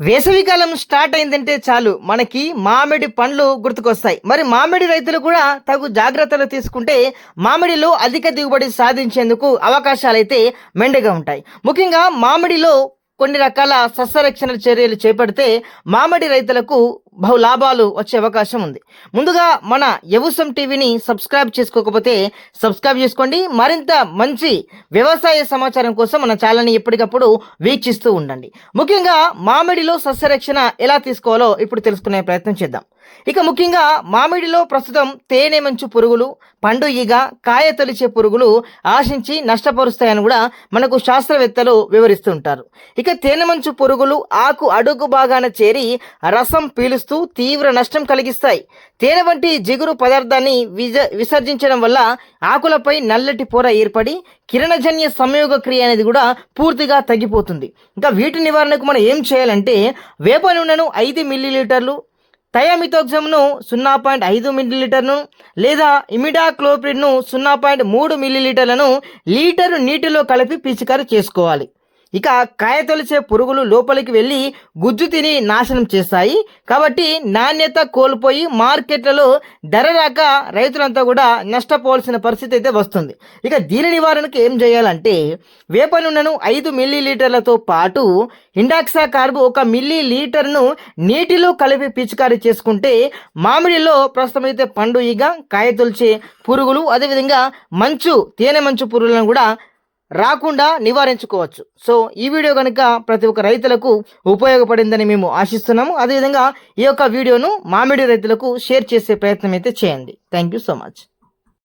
వేసవికాలం స్టార్ట్ అయిందంటే చాలు. మనకి మామిడి పండ్లు గుర్తుకొస్తాయి. మరి మామిడి రైతులు కూడా తగు జాగ్రత్తలు తీసుకుంటే మామిడిలో అధిక దిగుబడి సాధించేందుకు అవకాశాలు అయితే మెండుగా ఉంటాయి. ముఖ్యంగా మామిడిలో కొన్ని రకాల సస్యరక్షణ చర్యలు చేపడితే మామిడి రైతులకు బహు లాభాలు వచ్చే అవకాశం ఉంది. ముందుగా మన యవుసం టీవీని సబ్స్క్రైబ్ చేసుకోకపోతే సబ్స్క్రైబ్ చేసుకోండి. మరింత మంచి వ్యవసాయ సమాచారం కోసం మన ఛానల్ని ఎప్పటికప్పుడు వీక్షిస్తూ ఉండండి. ముఖ్యంగా మామిడిలో సస్యరక్షణ ఎలా తీసుకోవాలో ఇప్పుడు తెలుసుకునే ప్రయత్నం చేద్దాం. ఇక ముఖ్యంగా మామిడిలో ప్రస్తుతం తేనె మంచు పురుగులు పండు ఈగ కాయ తొలిచే పురుగులు ఆశించి నష్టపరుస్తాయని కూడా మనకు శాస్త్రవేత్తలు వివరిస్తుంటారు. ఇక తేనె మంచు పురుగులు ఆకు అడుగు భాగాన చేరి రసం పీలుస్తూ తీవ్ర నష్టం కలిగిస్తాయి. తేనె వంటి జిగురు పదార్థాన్ని విజ విసర్జించడం వల్ల ఆకులపై నల్లటి పొర ఏర్పడి కిరణజన్య సంయోగ క్రియ అనేది కూడా పూర్తిగా తగ్గిపోతుంది. ఇంకా వీటి నివారణకు మనం ఏం చేయాలంటే వేప నూనెను ఐదు మిల్లీలీటర్లు థయామిథోక్సమ్ను సున్నా పాయింట్ ఐదు మిల్లీలీటర్ను లేదా ఇమిడాక్లోప్రిడ్ను సున్నా పాయింట్ మూడు మిల్లీలీటర్లను లీటరు నీటిలో కలిపి పిచికారి చేసుకోవాలి. ఇక కాయ తొలిచే పురుగులు లోపలికి వెళ్ళి గుజ్జు తిని నాశనం చేస్తాయి. కాబట్టి నాణ్యత కోల్పోయి మార్కెట్లలో ధర రాక రైతులంతా కూడా నష్టపోవాల్సిన పరిస్థితి అయితే వస్తుంది. ఇక దీని నివారణకు ఏం చేయాలంటే వేప నూనెను ఐదు మిల్లీ లీటర్లతో పాటు ఇండాక్సా కార్బు ఒక మిల్లీ లీటర్ను నీటిలో కలిపి పిచికారీ చేసుకుంటే మామిడిలో ప్రస్తుతం అయితే పండు ఈగ కాయ తొలిచే పురుగులు అదేవిధంగా మంచు తేనె మంచు పురుగులను కూడా రాకుండా నివారించుకోవచ్చు. సో ఈ వీడియో కనుక ప్రతి ఒక్క రైతులకు ఉపయోగపడిందని మేము ఆశిస్తున్నాము. అదేవిధంగా ఈ యొక్క వీడియోను మామిడి రైతులకు షేర్ చేసే ప్రయత్నం అయితే చేయండి. Thank you so much.